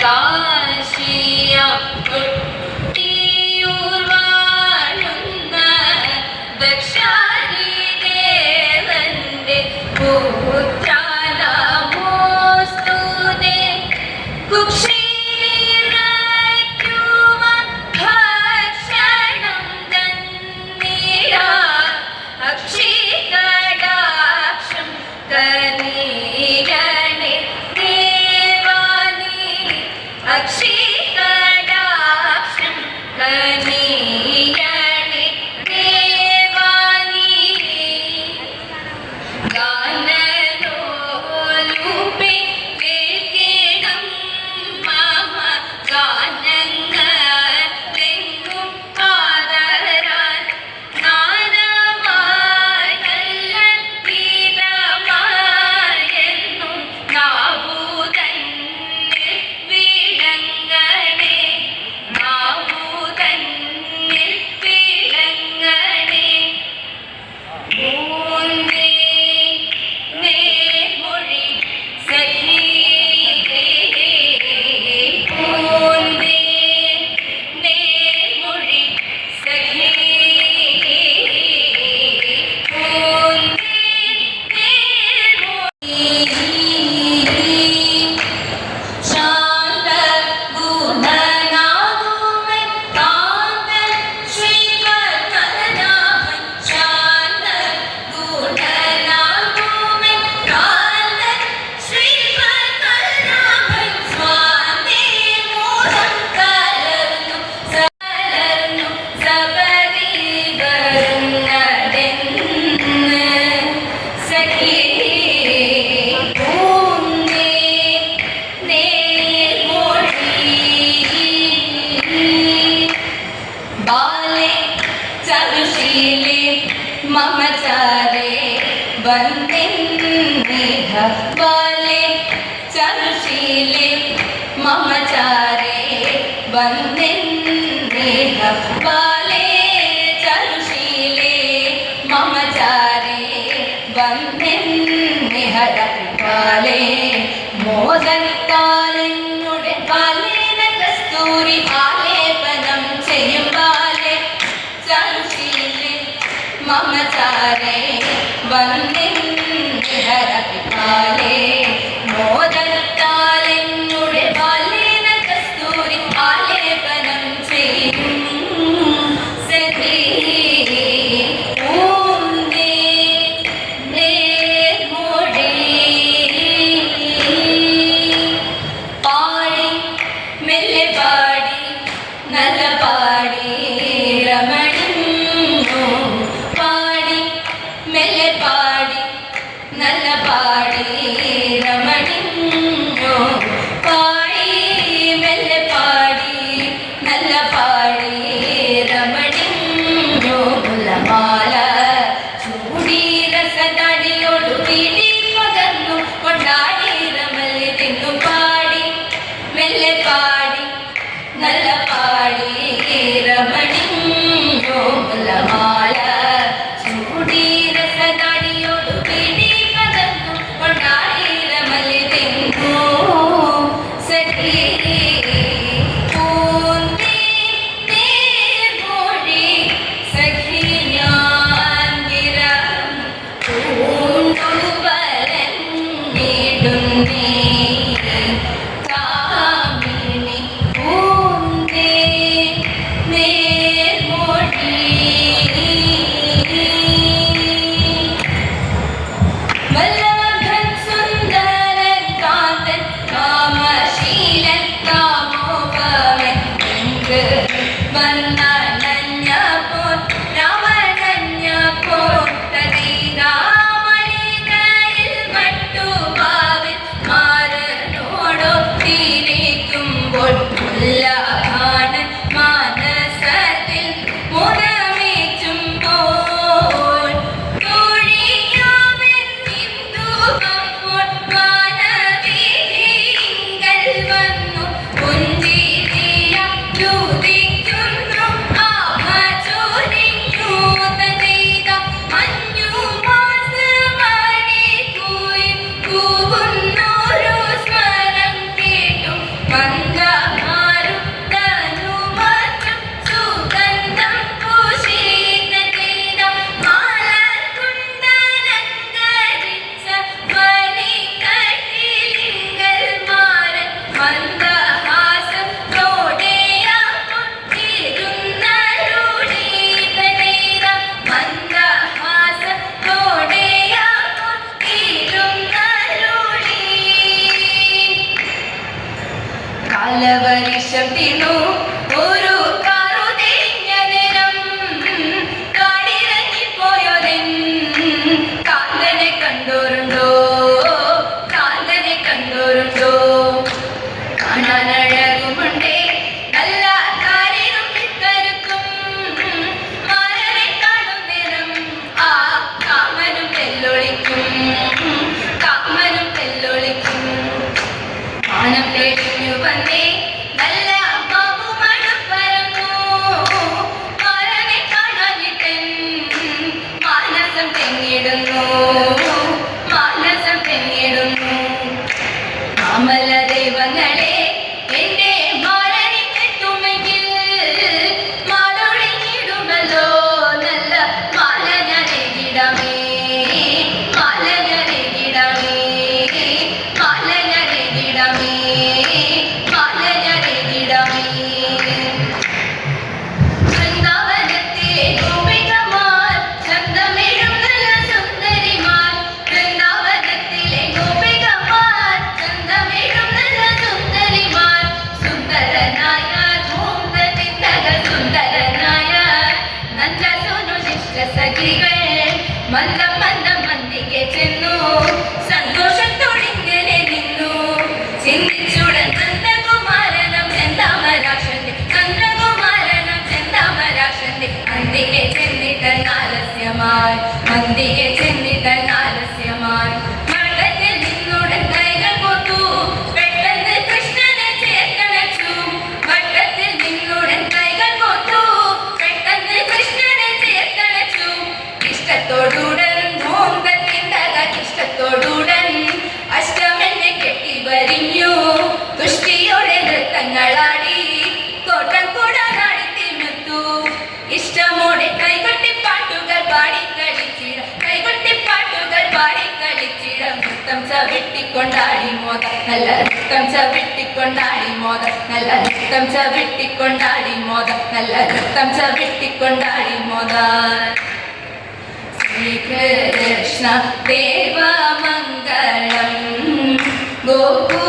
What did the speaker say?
Có I see the dark skin, धब्बले चरुशीले ममचारे वन्दिन्ने धब्बले चरुशीले ममचारे വന്നിന്നെ ഹരപ്പാലേ മോദത്താലെന്നുടെ പാലേന കസ്തൂരി ആലേപനം ചെയ്യും പാലേ ചരുശീലെ മമചാരേ വന്നേ நல்ல Vale. നൃത്തം ചവിട്ടിക്കൊണ്ടാടി മോദ. നല്ല നൃത്തം ചവിട്ടിക്കൊണ്ടാടി മോദ. നല്ല നൃത്തം ചവിട്ടിക്കൊണ്ടാടി മോദ. നല്ല നൃത്തം ചവിട്ടിക്കൊണ്ടാടി മോദ. ശ്രീകൃഷ്ണ ദേവമംഗളം ഗോപു